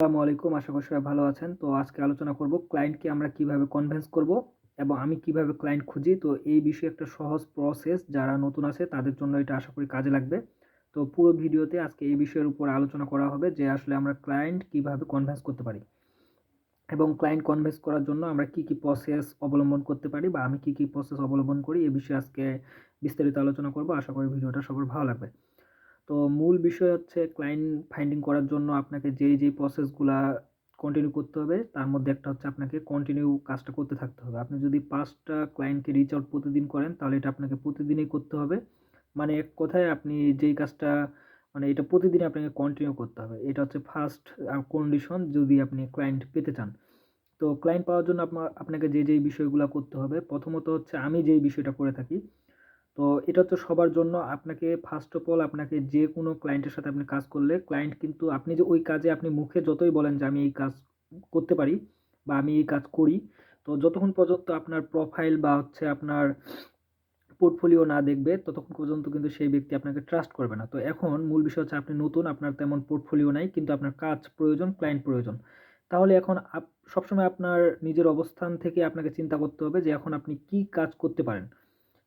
আসসালামু আলাইকুম, আশা করি সবাই ভালো আছেন। তো আজকে আলোচনা করব ক্লায়েন্টকে আমরা কীভাবে কনভিন্স করব এবং আমি কীভাবে ক্লায়েন্ট খুঁজি। তো এই বিষয়ে একটা সহজ প্রসেস যারা নতুন আছে, তাদের জন্য এটা আশা করি কাজে লাগবে। তো পুরো ভিডিওতে আজকে এই বিষয়ের উপর আলোচনা করা হবে যে আসলে আমরা ক্লায়েন্ট কীভাবে কনভিন্স করতে পারি এবং ক্লায়েন্ট কনভিন্স করার জন্য আমরা কি কি প্রসেস অবলম্বন করতে পারি বা আমি কি কি প্রসেস অবলম্বন করি এই বিষয়ে আজকে বিস্তারিত আলোচনা করব। আশা করি ভিডিওটা সবার ভালো লাগবে। তো মূল বিষয় হচ্ছে ক্লায়েন্ট ফাইন্ডিং করার জন্য আপনাকে যেই যেই প্রসেসগুলো কন্টিনিউ করতে হবে, তার মধ্যে একটা হচ্ছে আপনাকে কন্টিনিউ কাজটা করতে থাকতে হবে। আপনি যদি পাঁচটা ক্লায়েন্টকে রিচ আউট প্রতিদিন করেন, তাহলে এটা আপনাকে প্রতিদিনই করতে হবে। মানে এক কথায় আপনি যেই কাজটা মানে এটা প্রতিদিন আপনাকে কন্টিনিউ করতে হবে। এটা হচ্ছে ফার্স্ট কন্ডিশন যদি আপনি ক্লায়েন্ট পেতে চান। তো ক্লায়েন্ট পাওয়ার জন্য আপনার আপনাকে যে যেই বিষয়গুলো করতে হবে, প্রথমত হচ্ছে আমি যেই বিষয়টা করে থাকি তো এটা হচ্ছে সবার জন্য আপনাকে ফার্স্ট অফ অল আপনাকে যে কোনো ক্লায়েন্টের সাথে আপনি কাজ করলে ক্লায়েন্ট কিন্তু আপনি যে ওই কাজে আপনি মুখে যতই বলেন যে আমি এই কাজ করতে পারি বা আমি এই কাজ করি, তো যতক্ষণ পর্যন্ত আপনার প্রোফাইল বা হচ্ছে আপনার পোর্টফোলিও না দেখবে, ততক্ষণ পর্যন্ত কিন্তু সেই ব্যক্তি আপনাকে ট্রাস্ট করবে না। তো এখন মূল বিষয় হচ্ছে আপনি নতুন, আপনার তেমন পোর্টফোলিও নাই, কিন্তু আপনার কাজ প্রয়োজন ক্লায়েন্ট প্রয়োজন। তাহলে এখন সবসময় আপনার নিজের অবস্থান থেকে আপনাকে চিন্তা করতে হবে যে এখন আপনি কি কাজ করতে পারেন।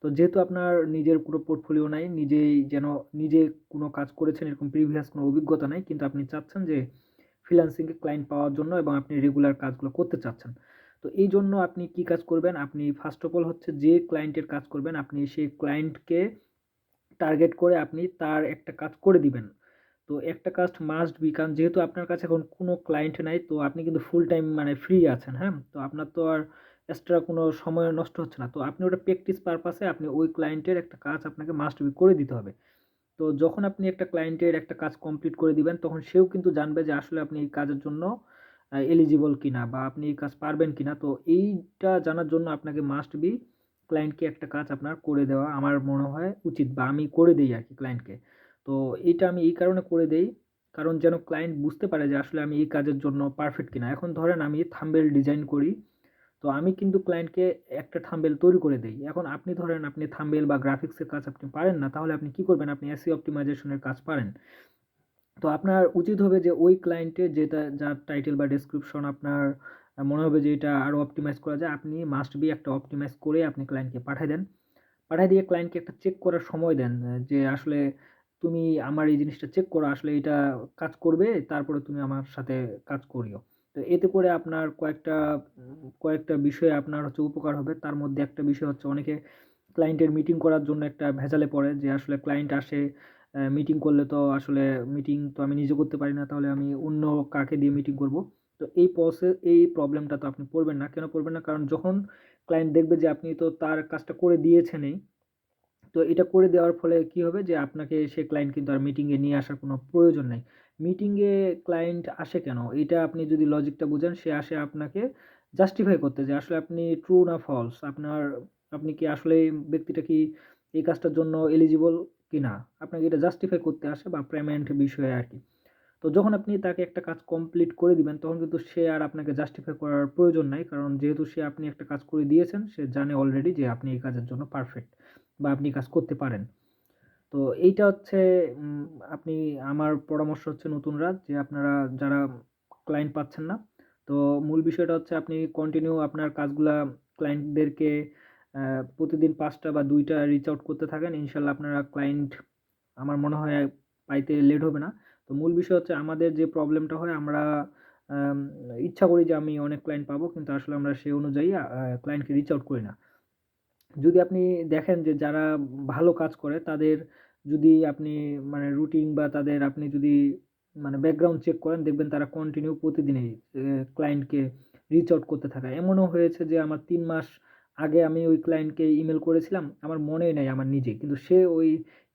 তো যেহেতু আপনার নিজের কোনো পোর্টফোলিও নাই, নিজেই যেন নিজে কোনো কাজ করেছেন, এরকম প্রিভিয়াস কোনো অভিজ্ঞতা নাই, কিন্তু আপনি চাচ্ছেন যে ফ্রিল্যান্সিংয়ে ক্লায়েন্ট পাওয়ার জন্য এবং আপনি রেগুলার কাজগুলো করতে চাচ্ছেন। তো এই জন্য আপনি কি কাজ করবেন? আপনি ফার্স্ট অফ অল হচ্ছে যে ক্লায়েন্টের কাজ করবেন, আপনি সেই ক্লায়েন্টকে টার্গেট করে আপনি তার একটা কাজ করে দিবেন। তো একটা কাজ মাস্ট বি কারণ যেহেতু আপনার কাছে এখন কোনো ক্লায়েন্ট নাই, তো আপনি কিন্তু ফুল টাইম মানে ফ্রি আছেন হ্যাঁ? তো আপনার তো আর এক্সট্রা কোনো সময় নষ্ট হচ্ছে না। তো আপনি ওটা প্র্যাকটিস পারপাসে আপনি ওই ক্লায়েন্টের একটা কাজ আপনাকে মাস্ট বি করে দিতে হবে। তো যখন আপনি একটা ক্লায়েন্টের একটা কাজ কমপ্লিট করে দিবেন, তখন সেও কিন্তু জানবে যে আসলে আপনি এই কাজের জন্য এলিজিবল কিনা বা আপনি এই কাজ পারবেন কিনা। তো এইটা জানার জন্য আপনাকে মাস্ট বি ক্লায়েন্টকে একটা কাজ আপনার করে দেওয়া আমার মনে হয় উচিত বা আমি করে দিই আর কি ক্লায়েন্টকে তো এইটা আমি এই কারণে করে দেই, কারণ যেন ক্লায়েন্ট বুঝতে পারে যে আসলে আমি এই কাজের জন্য পারফেক্ট কিনা। এখন ধরেন আমি থাম্বেল ডিজাইন করি তো আমি কিন্তু ক্লায়েন্টকে একটা থাম্বেল তৈরি করে দিই। এখন আপনি ধরেন আপনি থাম্বেল বা গ্রাফিক্সের কাজ আপনি পারেন না, তাহলে আপনি কি করবেন? আপনি এসি অপটিমাইজেশনের কাজ পারেন। তো আপনার উচিত হবে যে ওই ক্লায়েন্টের যেটা, যার টাইটেল বা ডেসক্রিপশন আপনার মনে হবে যে এটা আরও অপটিমাইজ করা যায়, আপনি মাস্ট বি একটা অপটিমাইজ করে আপনি ক্লায়েন্টকে পাঠিয়ে দেন। পাঠিয়ে দিয়ে ক্লায়েন্টকে একটা চেক করার সময় দেন যে আসলে তুমি আমার এই জিনিসটা চেক করো, আসলে এটা কাজ করবে, তারপরে তুমি আমার সাথে কাজ করিও। তো এতে করে আপনার কয়েকটা কয়েকটা বিষয়ে আপনার হচ্ছে উপকার হবে। তার মধ্যে একটা বিষয় হচ্ছে অনেকে ক্লায়েন্টের মিটিং করার জন্য একটা ভেজালে পড়ে যে আসলে ক্লায়েন্ট আসে মিটিং করলে তো আসলে মিটিং তো আমি নিজে করতে পারি না, তাহলে আমি অন্য কাকে দিয়ে মিটিং করব? তো এই প্রসেস এই প্রবলেমটা তো আপনি পড়বেন না। কেন পড়বেন না? কারণ যখন ক্লায়েন্ট দেখবে যে আপনি তো তার কাজটা করে দিয়েছেনই, তো এটা করে দেওয়ার ফলে কি হবে? যে আপনাকে সে ক্লায়েন্ট কিন্তু আর মিটিংয়ে নিয়ে আসার কোনো প্রয়োজন নেই। মিটিংয়ে ক্লায়েন্ট আসে কেন? এটা আপনি যদি লজিকটা বুঝেন, সে আসে আপনাকে জাস্টিফাই করতে যে আসলে আপনি ট্রু না ফলস আপনার, আপনি কি আসলে ব্যক্তিটা কি এই কাজটার জন্য এলিজিবল কি না আপনাকে এটা জাস্টিফাই করতে আসে বা পেমেন্ট বিষয়ে আর কি তো যখন আপনি তাকে একটা কাজ কমপ্লিট করে দিবেন, তখন কিন্তু সে আর আপনাকে জাস্টিফাই করার প্রয়োজন নাই। কারণ যেহেতু সে আপনি একটা কাজ করে দিয়েছেন, সে জানে অলরেডি যে আপনি এই কাজের জন্য পারফেক্ট বা আপনি কাজ করতে পারেন। তো এইটা হচ্ছে আপনি আমার পরামর্শ হচ্ছে নতুনরা যে আপনারা যারা ক্লায়েন্ট পাচ্ছেন না, তো মূল বিষয়টা হচ্ছে আপনি কন্টিনিউ আপনার কাজগুলা ক্লায়েন্টদেরকে প্রতিদিন পাঁচটা বা দুইটা রিচ আউট করতে থাকেন, ইনশাল্লাহ আপনারা ক্লায়েন্ট আমার মনে হয় পাইতে লেট হবে না। তো মূল বিষয় হচ্ছে আমাদের যে প্রবলেমটা হয়, আমরা ইচ্ছা করি যে আমি অনেক ক্লায়েন্ট পাবো, কিন্তু আসলে আমরা সেই অনুযায়ী ক্লায়েন্টকে রিচ আউট করি না। যদি আপনি দেখেন যে যারা ভালো কাজ করে, তাদের যদি আপনি মানে রুটিন বা তাদের আপনি যদি মানে ব্যাকগ্রাউন্ড চেক করেন, দেখবেন তারা কন্টিনিউ প্রতিদিনই ক্লায়েন্টকে রিচ আউট করতে থাকে। এমনও হয়েছে যে আমার তিন মাস আগে আমি ওই ক্লায়েন্টকে ইমেল করেছিলাম, আমার মনেই নেই আমার নিজে কিন্তু সে ওই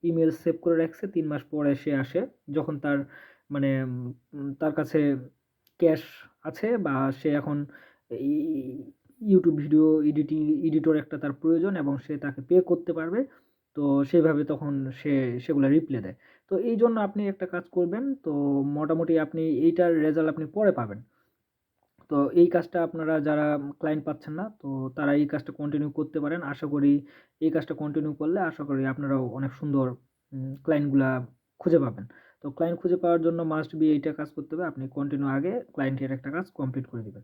ইমেল সেভ করে রাখছে, তিন মাস পরে সে আসে, যখন তার মানে তার কাছে ক্যাশ আছে বা সে এখন ইউটিউব ভিডিও এডিটিং এডিটর একটা তার প্রয়োজন এবং সে তাকে পে করতে পারবে। তো সেইভাবে তখন সে সেগুলো রিপ্লে দেয়। তো এই জন্য আপনি একটা কাজ করবেন, তো মোটামুটি আপনি এইটার রেজাল্ট আপনি পরে পাবেন। তো এই কাজটা আপনারা যারা ক্লায়েন্ট পাচ্ছেন না, তো তারা এই কাজটা কন্টিনিউ করতে পারেন। আশা করি এই কাজটা কন্টিনিউ করলে আশা করি আপনারাও অনেক সুন্দর ক্লায়েন্টগুলা খুঁজে পাবেন। তো ক্লায়েন্ট খুঁজে পাওয়ার জন্য মাস্ট বি এইটা কাজ করতে হবে। আপনি কন্টিনিউ আগে ক্লায়েন্টের একটা কাজ কমপ্লিট করে দিবেন।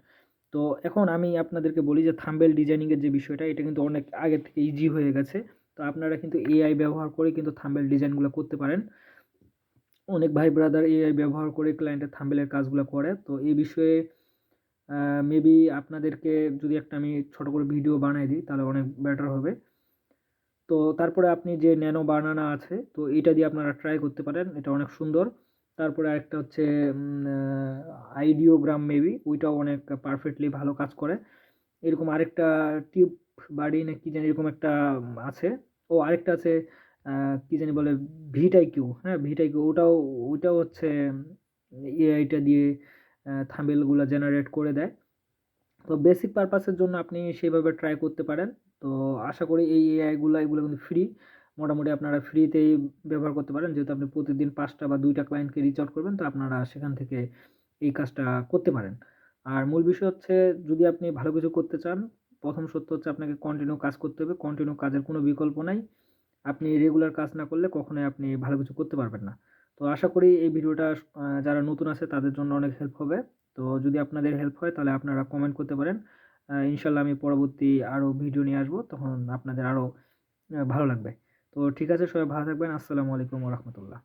তো এখন আমি আপনাদেরকে বলি যে থাম্বেল ডিজাইনিংয়ের যে বিষয়টা, এটা কিন্তু অনেক আগে থেকে ইজি হয়ে গেছে। তো আপনারা কিন্তু এআই ব্যবহার করে কিন্তু থাম্বেল ডিজাইনগুলো করতে পারেন। অনেক ভাই ব্রাদার এআই ব্যবহার করে ক্লায়েন্টের থাম্বেলের কাজগুলো করে। তো এই বিষয়ে মেবি আপনাদেরকে যদি একটা আমি ছোট করে ভিডিও বানাই দিই, তাহলে অনেক বেটার হবে। তো তারপরে আপনি যে ন্যানো বানানা আছে, তো এটা দিয়ে আপনারা ট্রাই করতে পারেন। এটা অনেক সুন্দর। তারপরে আরেকটা হচ্ছে আইডিওগ্রাম মেবি ওইটাও অনেক পারফেক্টলি ভালো কাজ করে। এরকম আরেকটা টিউব বাড়ি না কি জানি, এরকম একটা আছে। ও আরেকটা আছে কি জানি বলে ভিটাই কিউ হ্যাঁ ভিটাই কিউ ওটাও, ওইটাও হচ্ছে এআইটা দিয়ে থাম্বেলগুলো জেনারেট করে দেয়। তো বেসিক পারপাসের জন্য আপনি সেভাবে ট্রাই করতে পারেন। তো আশা করি এই এআইগুলো এগুলো কিন্তু ফ্রি মোটামুটি আপনারা ফ্রিতেই ব্যবহার করতে পারেন। যেহেতু আপনি প্রতিদিন পাঁচটা বা দুইটা ক্লায়েন্টকে রিচ আউট করবেন, তো আপনারা সেখান থেকে এই কাজটা করতে পারেন। আর মূল বিষয় হচ্ছে, যদি আপনি ভালো কিছু করতে চান, প্রথম সত্য হচ্ছে আপনাকে কন্টিনিউ কাজ করতে হবে। কন্টিনিউ কাজের কোনো বিকল্প নাই। আপনি রেগুলার কাজ না করলে কখনোই আপনি ভালো কিছু করতে পারবেন না। তো আশা করি এই ভিডিওটা যারা নতুন আছে, তাদের জন্য অনেক হেল্প হবে। তো যদি আপনাদের হেল্প হয়, তাহলে আপনারা কমেন্ট করতে পারেন। ইনশাল্লাহ আমি পরবর্তী আরও ভিডিও নিয়ে আসব। তখন আপনাদের আরও ভালো লাগবে। তো ঠিক আছে সবাই ভালো থাকবেন। আসসালামু আলাইকুম রহমতুল্লাহ।